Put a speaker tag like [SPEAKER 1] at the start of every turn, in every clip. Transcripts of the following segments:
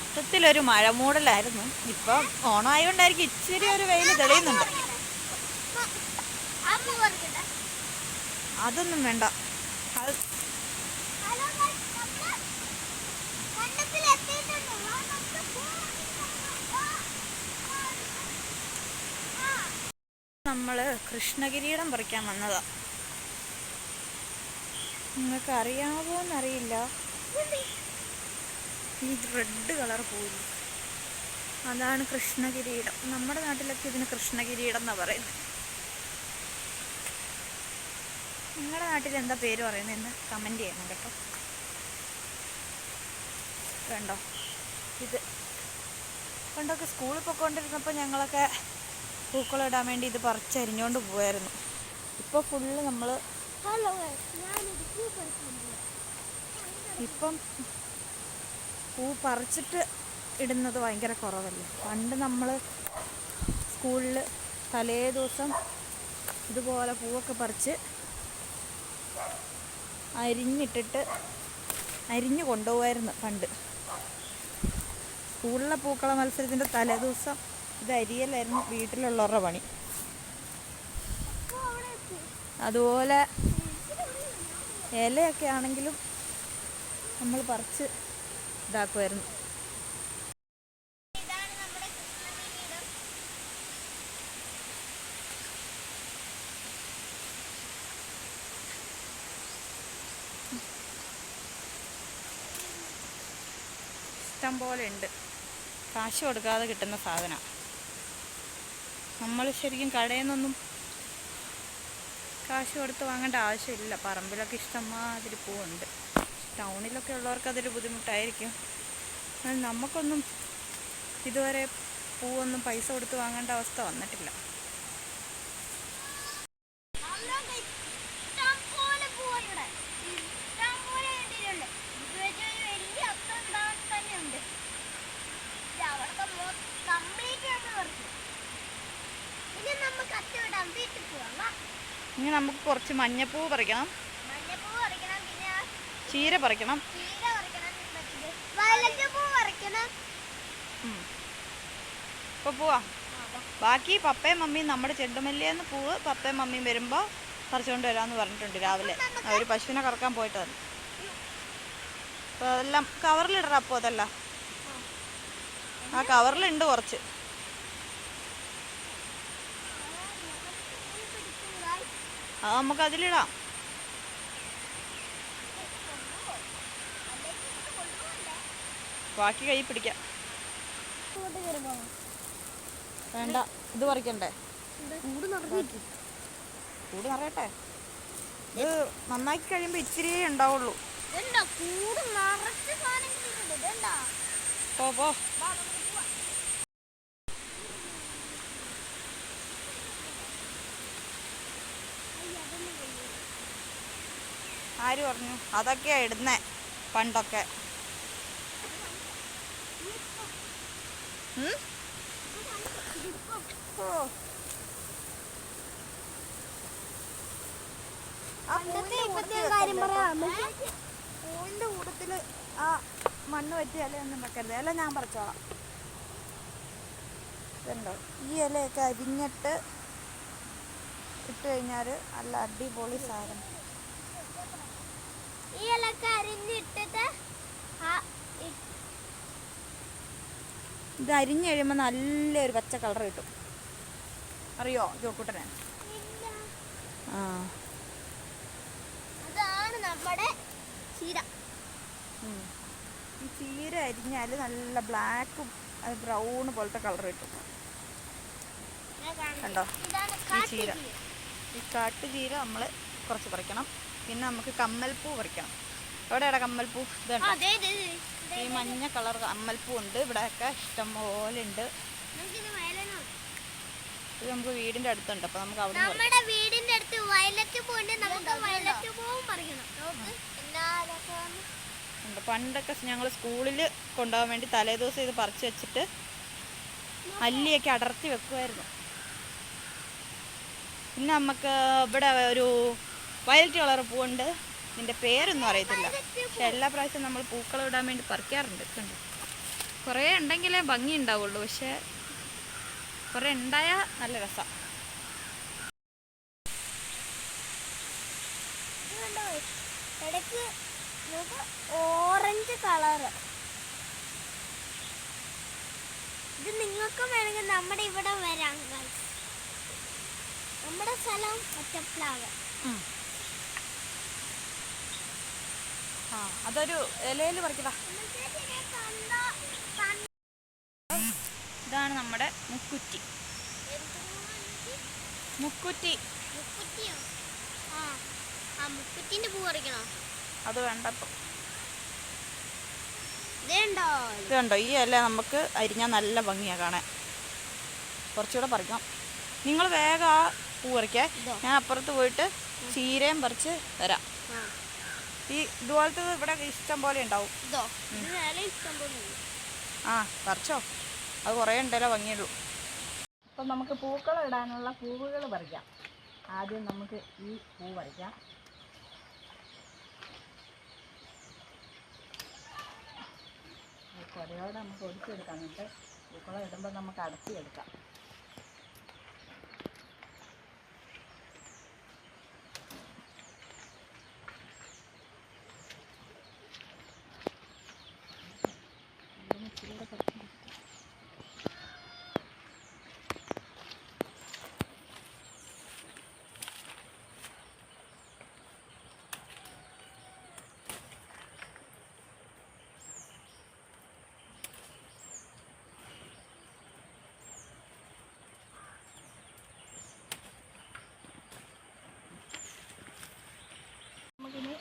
[SPEAKER 1] മൊത്തത്തിലൊരു മഴമൂടലായിരുന്നു. ഇപ്പം ഓണമായതുകൊണ്ടായിരിക്കും ഇച്ചിരി ഒരു വെയിൽ തെളിയുന്നുണ്ട്. അതൊന്നും വേണ്ട.
[SPEAKER 2] ഗൈസ് നമ്മൾ
[SPEAKER 1] കൃഷ്ണകിരീടം പറിക്കാൻ വന്നതാ. നിങ്ങൾക്ക് അറിയാവോ എന്നറിയില്ല ഈ റെഡ് കളർ പോയി അതാണ് കൃഷ്ണകിരീടം. നമ്മുടെ നാട്ടിലൊക്കെ ഇതിന് കൃഷ്ണകിരീടം എന്നാ പറയുന്നത്. നിങ്ങളുടെ നാട്ടിൽ എന്താ പേര് പറയുന്നതെന്ന് കമന്റ് ചെയ്യണം കേട്ടോ. കണ്ടോ? ഇത്. പണ്ടൊക്കെ സ്കൂളിൽ പോയിക്കൊണ്ടിരുന്നപ്പോൾ ഞങ്ങളൊക്കെ പൂക്കളിടാൻ വേണ്ടി ഇത് പറിച്ചരിഞ്ഞുകൊണ്ട് പോയായിരുന്നു ഇപ്പോൾ ഫുള്ള് നമ്മൾ ഇപ്പം പൂ പറിച്ചിട്ട് ഇടുന്നത് ഭയങ്കര കുറവല്ലേ പണ്ട് നമ്മൾ സ്കൂളിൽ തലേ ദിവസം ഇതുപോലെ പൂവൊക്കെ പറിച്ച് അരിഞ്ഞിട്ടിട്ട് അരിഞ്ഞു കൊണ്ടുപോകായിരുന്നു പണ്ട് സ്കൂളിലെ പൂക്കള മത്സരത്തിന്റെ തലേ ദിവസം ഇത് അരിയലായിരുന്നു വീട്ടിലുള്ളവരുടെ പണി. അതുപോലെ ഇലയൊക്കെ ആണെങ്കിലും നമ്മൾ പറിച്ച് ഇതാക്കുമായിരുന്നു. ഇഷ്ടം പോലെ ഉണ്ട് കാശ് കൊടുക്കാതെ കിട്ടുന്ന സാധന. നമ്മൾ ശരിക്കും കടയിൽ നിന്നൊന്നും കാശ് കൊടുത്ത് വാങ്ങേണ്ട ആവശ്യമില്ല. പറമ്പിലൊക്കെ ഇഷ്ടംമാതിരി പൂവുണ്ട്. ടൗണിലൊക്കെ ഉള്ളവർക്ക് അതൊരു ബുദ്ധിമുട്ടായിരിക്കും. നമുക്കൊന്നും ഇതുവരെ പൂവൊന്നും പൈസ കൊടുത്ത് വാങ്ങേണ്ട അവസ്ഥ വന്നിട്ടില്ല.
[SPEAKER 2] ഇനി നമുക്ക്
[SPEAKER 1] കുറച്ച് മഞ്ഞപ്പൂ പറിക്കണം
[SPEAKER 2] മഞ്ഞപ്പൂ പറിക്കണം പിന്നെ ആ
[SPEAKER 1] ചീര പറിക്കണം.
[SPEAKER 2] ചീര പറിക്കണം മറ്റേത് വയലറ്റ് പൂ പറിക്കണം.
[SPEAKER 1] ഇപ്പോൾ പോവാ. ബാക്കി പപ്പയും മമ്മിയും നമ്മുടെ ചെണ്ടുമല്ലിയെന്ന് പൂവ് പപ്പയും മമ്മിയും വരുമ്പോൾ പറിച്ചുകൊണ്ട് വരാമെന്ന് പറഞ്ഞിട്ടുണ്ട് രാവിലെ. അവർ പശുവിനെ കറക്കാൻ പോയിട്ട് വന്നു. അപ്പോൾ അതെല്ലാം കവറിലിടണം അപ്പോൾ അതല്ല. ആ. കവറിലുണ്ട് കുറച്ച്.
[SPEAKER 2] ആ.
[SPEAKER 1] അത് നമുക്ക് അതിലിടാം. ബാക്കി കൈ പിടിക്കാം. വേണ്ട ഇത് പറിക്കണ്ടേ?
[SPEAKER 2] കൂട്
[SPEAKER 1] നിറയട്ടെ. ഇത് നന്നാക്കി കഴിയുമ്പോ ഇച്ചിരി ഉണ്ടാവുള്ളൂ. പോ പോ. ആര് പറഞ്ഞു? അതൊക്കെയാ ഇടുന്നേ പണ്ടൊക്കെ.
[SPEAKER 2] പണ്ടത്തെ ഇപ്പത്തെ കാര്യം പറയാം.
[SPEAKER 1] പൂവിന്റെ കൂട്ടത്തിൽ ആ മണ്ണ് പറ്റിയ ഇലയൊന്നും വെക്കരുത്. ഇല ഞാൻ പറിച്ചോളാം. ഇതുണ്ടോ? ഈ ഇലയൊക്കെ അരിഞ്ഞിട്ട് ഇട്ട് കഴിഞ്ഞാൽ നല്ല അടിപൊളി സാധനം.
[SPEAKER 2] ഈ ഇലക്കെ അരിഞ്ഞിട്ടിട്ട് ആ
[SPEAKER 1] ഇത് അരിഞ്ഞു കഴിയുമ്പോൾ നല്ലൊരു പച്ച കളർ കിട്ടും. അറിയോ ജോക്കൂട്ടനെ? ആ.
[SPEAKER 2] അതാണ് നമ്മുടെ ചീര.
[SPEAKER 1] ഈ ചീര അരിഞ്ഞാൽ നല്ല ബ്ലാക്കും ബ്രൗൺ പോലത്തെ കളർ കിട്ടും. കണ്ടോ? ഈ ചീര. ഈ കാട്ടുചീര നമ്മൾ കുറച്ച് പറിക്കണം. പിന്നെ നമുക്ക് കമ്മൽപ്പൂ പറിക്കണം. എവിടെയാണ് കമ്മൽപ്പൂ?
[SPEAKER 2] ഇതാണ്
[SPEAKER 1] ഇതുണ്ട് ഈ മഞ്ഞ കളർ അമ്മൽപ്പൂ ഉണ്ട് ഇവിടെയൊക്കെ ഇഷ്ടം പോലെ ഉണ്ട്. ഇത് നമുക്ക് വീടിന്റെ അടുത്തുണ്ട്. അപ്പൊ നമുക്ക് അവിടെ
[SPEAKER 2] നമ്മുടെ വീടിന്റെ അടുത്ത് വയലറ്റ് പൂണ്ട് നമുക്ക് വയലറ്റ് പൂവും പറിക്കണം.
[SPEAKER 1] ഉണ്ട്. പണ്ടൊക്കെ ഞങ്ങൾ സ്കൂളിൽ കൊണ്ടുപോകാൻ വേണ്ടി തലേ ദിവസം ഇത് പറിച്ചു വെച്ചിട്ട് അല്ലിയൊക്കെ അടർത്തി വെക്കുമായിരുന്നു പിന്നെ നമുക്ക് ഇവിടെ ഒരു വയലറ്റ് കളർ പൂവുണ്ട്. ഇതിന്റെ പേരൊന്നും അറിയത്തില്ല. പക്ഷെ എല്ലാ പ്രാവശ്യവും നമ്മൾ പൂക്കളം ഇടാൻ വേണ്ടി പറിക്കാറുണ്ട് കണ്ടു? കുറേ ഉണ്ടെങ്കിലേ ഭംഗി ഉണ്ടാവുള്ളൂ പക്ഷെ കുറേ ഉണ്ടായാൽ നല്ല
[SPEAKER 2] രസം. ഇടയ്ക്ക് ഓറഞ്ച് കളറ്. ഇത് നിങ്ങൾക്കും വേണമെങ്കിൽ നമ്മുടെ ഇവിടെ വരാം. നമ്മുടെ സ്ഥലം ഒറ്റപ്ലാവ്.
[SPEAKER 1] ആ അതൊരു ഇലയിൽ ഇതാണ് നമ്മുടെ മുക്കുറ്റി. മുക്കുറ്റി.
[SPEAKER 2] മുക്കുറ്റിന്റെ പൂ പറിക്കണോ?
[SPEAKER 1] അത് വേണ്ടപ്പോ.
[SPEAKER 2] ഇതുണ്ടോ?
[SPEAKER 1] ഈ ഇല നമുക്ക് അരിഞ്ഞാൽ നല്ല ഭംഗിയാണ് കാണാൻ. കുറച്ചുകൂടെ പറിക്കാം നിങ്ങൾ വേഗം ആ പൂ പറിക്കേ. ഞാൻ അപ്പുറത്ത് പോയിട്ട് ചീരയും പറിച്ച് തരാം. ഈ ഇതുപോലത്തെ ഇവിടെ ഇഷ്ടം പോലെ ഉണ്ടാവും. ആ പറിച്ചോ. അത് കുറേ ഉണ്ടല്ലോ ഭംഗിയുള്ളൂ. അപ്പം നമുക്ക് പൂക്കൾ ഇടാനുള്ള പൂവുകൾ പറിക്കാം. ആദ്യം നമുക്ക് ഈ പൂ പറിക്കാം. ഈ നമുക്ക് ഒടിച്ചെടുക്കാം എന്നിട്ട് പൂക്കളം ഇടുമ്പോൾ നമുക്ക് അടച്ചിയെടുക്കാം ഇതിന് ഇച്ചിരി കൂടെ പറിച്ച് നമുക്കിനി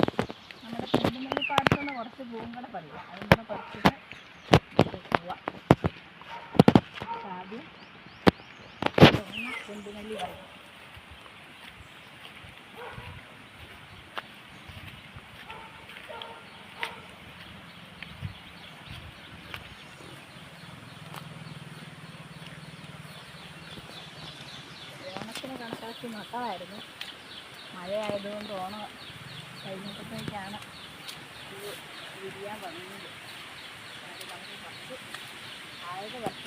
[SPEAKER 1] നമ്മുടെ ചെണ്ടുമല്ലി പാടത്തു നിന്ന് കുറച്ച് പൂവും കൂടെ പറിക്കാം അതും കൂടെ പറിച്ചിട്ട് പോവാം ആദ്യം ചെണ്ടുമല്ലി പറിക്കാം കണക്കാക്കി നട്ടതായിരുന്നു. മഴയായതുകൊണ്ട് ഓണം കഴിഞ്ഞപ്പോഴത്തേക്കാണ് വിരിയാൻ തുടങ്ങിയത് അത് നമുക്ക്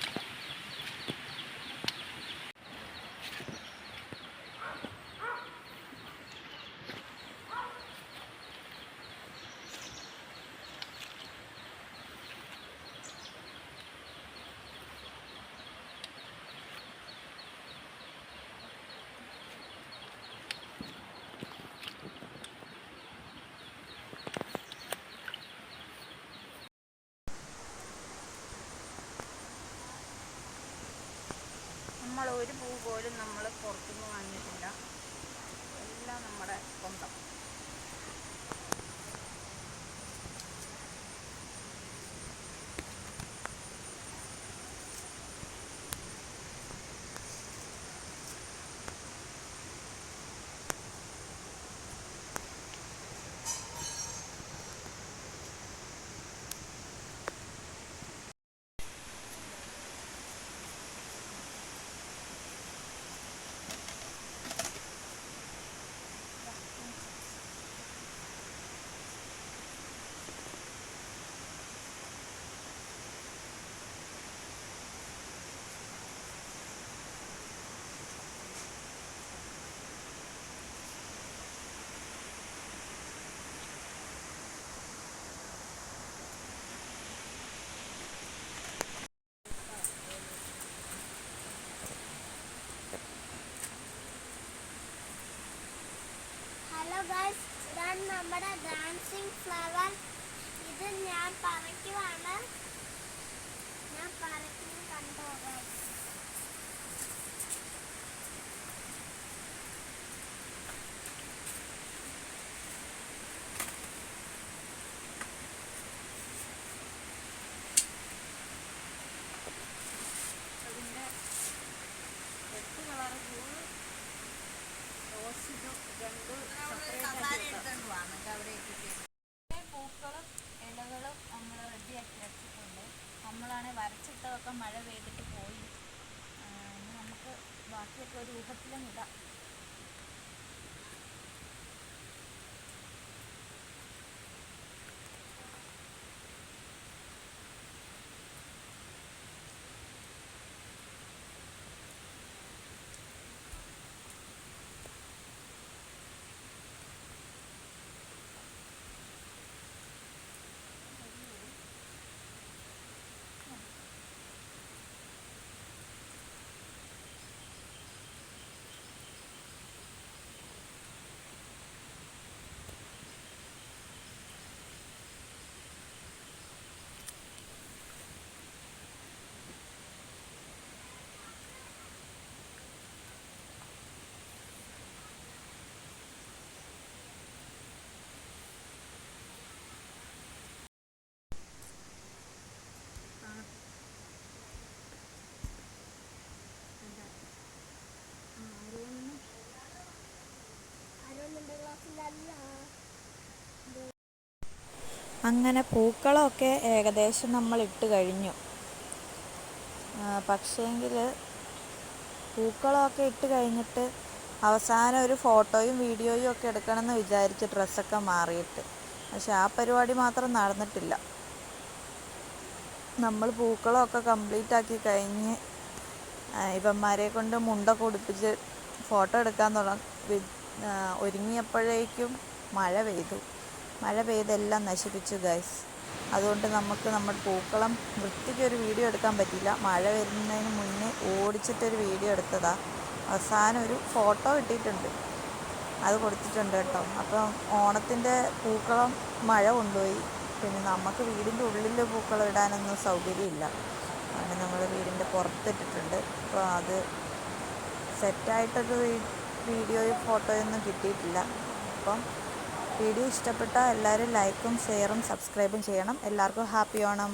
[SPEAKER 1] നമ്മൾ ഒരു പൂ പോലും നമ്മൾ പുറത്തുനിന്ന് വാങ്ങിയിട്ടില്ല. എല്ലാം നമ്മുടെ സ്വന്തം
[SPEAKER 2] ഹലോ ഗൈസ് ഇതാണ് നമ്മുടെ ഡാൻസിങ് ഫ്ലവർ ഇത് ഞാൻ പറിക്കുവാണ്. ഞാൻ പറിക്കുന്നത് കണ്ടോ ഗൈസ്
[SPEAKER 1] അതിന്റെ അവിടെ കളറ് പൂവ് റോസ് ഇതും രണ്ടും പൂക്കളും ഇലകളും നമ്മൾ റെഡിയാക്കി വെച്ചിട്ടുണ്ട് നമ്മളാണ് വരച്ചിട്ടതൊക്കെ മഴ പെയ്തിട്ട് പോയി. നമുക്ക് ബാക്കിയൊക്കെ ഒരു ഊഹത്തിലും ഇടാം. അങ്ങനെ പൂക്കളൊക്കെ ഏകദേശം നമ്മൾ ഇട്ട് കഴിഞ്ഞു പക്ഷേങ്കിൽ പൂക്കളൊക്കെ ഇട്ട് കഴിഞ്ഞിട്ട് അവസാനം ഒരു ഫോട്ടോയും വീഡിയോയും ഒക്കെ എടുക്കണമെന്ന് വിചാരിച്ച് ഡ്രസ്സൊക്കെ മാറിയിട്ട്. പക്ഷെ ആ പരിപാടി മാത്രം നടന്നിട്ടില്ല. നമ്മൾ പൂക്കളമൊക്കെ കംപ്ലീറ്റ് ആക്കി കഴിഞ്ഞ് ഇവന്മാരെ കൊണ്ട് മുണ്ടൊക്കെ ഉടുപ്പിച്ച് ഫോട്ടോ എടുക്കാൻ തുടങ്ങി ഒരുങ്ങിയപ്പോഴേക്കും മഴ പെയ്തു. മഴ പെയ്തെല്ലാം നശിപ്പിച്ചു ഗൈസ് അതുകൊണ്ട് നമുക്ക് നമ്മുടെ പൂക്കളം വൃത്തിക്ക് ഒരു വീഡിയോ എടുക്കാൻ പറ്റില്ല മഴ വരുന്നതിന് മുന്നേ ഓടിച്ചിട്ടൊരു വീഡിയോ എടുത്തതാ. അവസാനം ഒരു ഫോട്ടോ കിട്ടിയിട്ടുണ്ട്. അത് കൊടുത്തിട്ടുണ്ട് കേട്ടോ. അപ്പം ഓണത്തിന്റെ പൂക്കളം മഴ കൊണ്ടുപോയി. പിന്നെ നമുക്ക് വീടിന്റെ ഉള്ളിൽ പൂക്കളം ഇടാനൊന്നും സൗകര്യമില്ല. അങ്ങനെ നമ്മൾ വീടിന്റെ പുറത്തിട്ടിട്ടുണ്ട്. അപ്പോൾ അത് സെറ്റായിട്ടൊരു വീഡിയോയും ഫോട്ടോയൊന്നും കിട്ടിയിട്ടില്ല. അപ്പം വീഡിയോ ഇഷ്ടപ്പെട്ടാൽ എല്ലാവരും ലൈക്കും ഷെയറും സബ്സ്ക്രൈബും ചെയ്യണം. എല്ലാവർക്കും ഹാപ്പി ഓണം.